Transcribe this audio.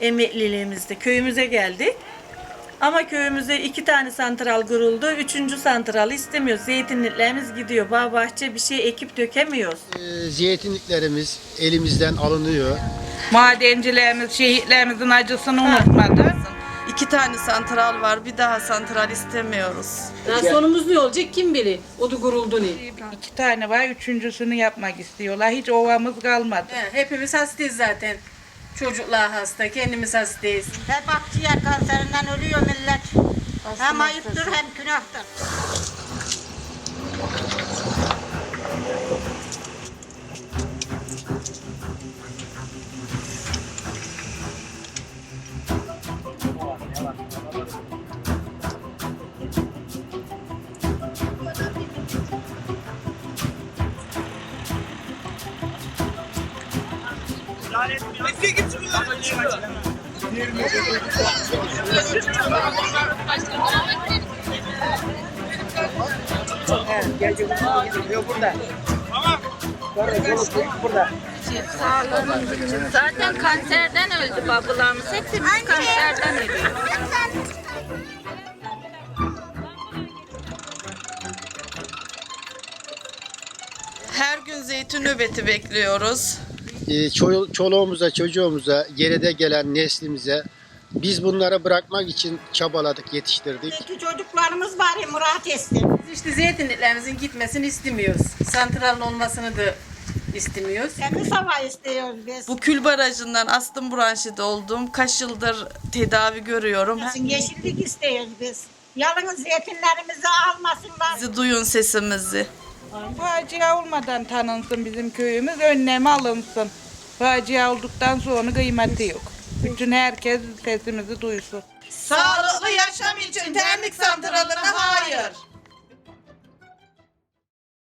emekliliğimizde köyümüze geldik. Ama köyümüzde iki tane santral kuruldu. Üçüncü santralı istemiyoruz. Zeytinliklerimiz gidiyor. Bağ bahçe bir şey ekip dökemiyoruz. Ee, Zeytinliklerimiz elimizden alınıyor. Madencilerimiz, şehitlerimizin acısını unutmadı. İki tane santral var. Bir daha santral istemiyoruz. Ya sonumuz ne olacak kim bilir? O da kuruldu ne? İki tane var, üçüncüsünü yapmak istiyorlar. Hiç ovamız kalmadı. He, hepimiz hastayız zaten. Çocuklar hasta, kendimiz hastayız. Hep akciğer kanserinden ölüyor millet. Hem ayıptır hem günahtır. Zaten kanserden öldü babalarımız. Hepimiz kanserden ölüyor. Her gün zeytin nöbeti bekliyoruz. Ee, ço- çoluğumuza, çocuğumuza, geride gelen neslimize biz bunları bırakmak için çabaladık, yetiştirdik. İki çocuklarımız var ya murat etsin. Biz işte zeytinliklerimizin gitmesini istemiyoruz. Santralın olmasını da istemiyoruz. Temiz hava istiyoruz biz. Bu kül barajından astım branşidi oldum. Kaç yıldır tedavi görüyorum. Yeşillik istiyoruz biz. Yalnız zeytinlerimizi almasınlar. Bizi duyun sesimizi. Facia olmadan tanınsın bizim köyümüz, önlemi alınsın. Facia olduktan sonra kıymeti yok. Bütün herkes sesimizi duysun. Sağlıklı yaşam için termik santralını